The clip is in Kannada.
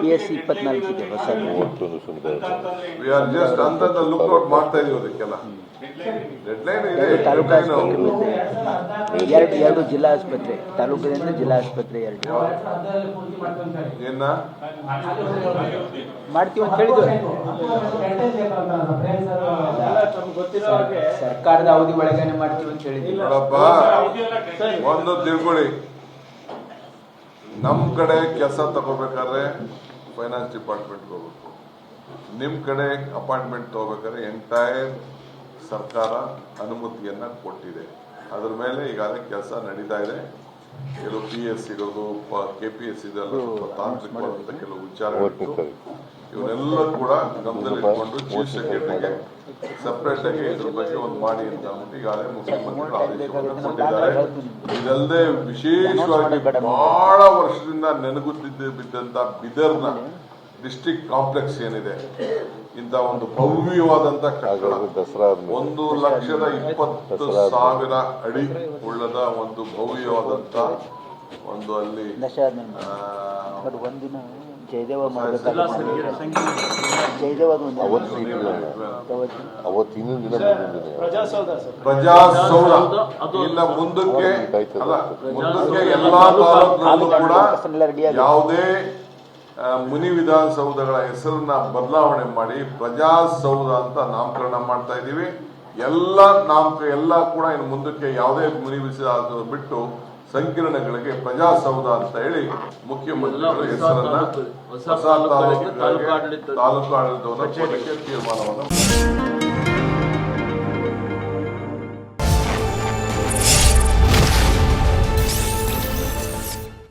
ಪಿ ಎಸ್ ಸಿ ಇಪ್ಪತ್ನಾಲ್ಕಿದೆ ಹೊಸ ಜಸ್ಟ್ ಅಂತಂದ ಲುಕ್ಔಟ್ ಮಾಡ್ತಾ ಇದೀವಿ ಅದಕ್ಕೆಲ್ಲ. ಡೆಡ್ಲೈನ್ ಇದೆ ಎರಡು ತಾಲೂಕು ಆಸ್ಪತ್ರೆ ಎರಡು ಎರಡು ಜಿಲ್ಲಾ ಆಸ್ಪತ್ರೆ ತಾಲೂಕಿನಿಂದ ಜಿಲ್ಲಾ ಆಸ್ಪತ್ರೆ ಎರಡು. ಏನ? ಮಾಡ್ತೀವಿ ಅಂತ ಹೇಳಿದ್ರು. ಸರ್ಕಾರದ ಅವಧಿ ಒಳಗೇನೆ ಮಾಡ್ತೀವಿ ಅಂತ ಹೇಳಿದ್ರು. ಒಂದು ತಿಳ್ಕೊಳ್ಳಿ ನಮ್ ಕಡೆ ಕೆಲಸ ತಗೋಬೇಕಾದ್ರೆ ಫೈನಾನ್ಸ್ ಡಿಪಾರ್ಟ್ಮೆಂಟ್ ಹೋಗ್ಬೇಕು. ನಿಮ್ಮ ಕಡೆ ಅಪಾಯಿಂಟ್ಮೆಂಟ್ ತಗೋಬೇಕಾದ್ರೆ ಎಂಟೈರ್ ಸರ್ಕಾರ ಅನುಮತಿಯನ್ನು ಕೊಟ್ಟಿದೆ. ಅದ್ರ ಮೇಲೆ ಈಗಾಗಲೇ ಕೆಲಸ ನಡೀತಾ ಇದೆ. ಕೆಲವು ಪಿ ಎಸ್ ಇರೋದು ಕೆ ಪಿ ಎಸ್ ಇದೆಲ್ಲ ಸ್ವಲ್ಪ ತಾಂತ್ರಿಕವಾದಂತ ಕೆಲವು ವಿಚಾರಗಳು ಇವನ್ನೆಲ್ಲ ಕೂಡ ಗಮನದಲ್ಲಿ ಇಟ್ಕೊಂಡು ಚೀಫ್ ಸೆಕ್ರೆಟರಿಗೆ ಸಪ್ರೇಟ್ ಆಗಿ ಇದ್ರ ಬಗ್ಗೆ ಒಂದು ಮಾಡಿ ಅಂತ ಅಂದ್ಬಿಟ್ಟು ಈಗಾಗಲೇ ಮುಖ್ಯಮಂತ್ರಿಗಳು ಆದೇಶವನ್ನು ಕೊಟ್ಟಿದ್ದಾರೆ ಇದಲ್ಲದೆ ವಿಶೇಷವಾಗಿ ಬಹಳ ವರ್ಷದಿಂದ ನೆನಗುತ್ತಿದ್ದ ಬಿದ್ದಂತ ಬಿದರ್ನ ಡಿಸ್ಟ್ರಿಕ್ಟ್ ಕಾಂಪ್ಲೆಕ್ಸ್ ಏನಿದೆ ಇಂಥ ಒಂದು ಭವ್ಯವಾದಂತ ಕಟ್ಟಡ ದಸರಾ ಒಂದು ಲಕ್ಷದ ಇಪ್ಪತ್ತು ಸಾವಿರ ಅಡಿ ಉಳ್ಳದ ಒಂದು ಭವ್ಯವಾದಂತ ಒಂದು ಅಲ್ಲಿ ಒಂದಿನ ಜಯದೇವ ಪ್ರಜಾಸೌಧ ಇನ್ನ ಮುಂದಕ್ಕೆ ಅಲ್ಲ ಮುಂದಕ್ಕೆ ಎಲ್ಲಾ ಕೂಡ ಯಾವುದೇ ಮುನಿ ವಿಧಾನಸೌಧಗಳ ಹೆಸರನ್ನ ಬದಲಾವಣೆ ಮಾಡಿ ಪ್ರಜಾಸೌಧ ಅಂತ ನಾಮಕರಣ ಮಾಡ್ತಾ ಇದ್ದೀವಿ. ಎಲ್ಲ ನಾಮಕ ಎಲ್ಲ ಕೂಡ ಇನ್ನು ಮುಂದಕ್ಕೆ ಯಾವುದೇ ಮುನಿ ವಿಧಾನ ಬಿಟ್ಟು ಸಂಕೀರ್ಣಗಳಿಗೆ ಪ್ರಜಾಸೌಧ ಅಂತ ಹೇಳಿ ಮುಖ್ಯಮಂತ್ರಿಗಳ ಹೆಸರನ್ನ ಹೊಸ ತಾಲೂಕು ಆಡಳಿತವನ್ನು ತೀರ್ಮಾನವನ್ನು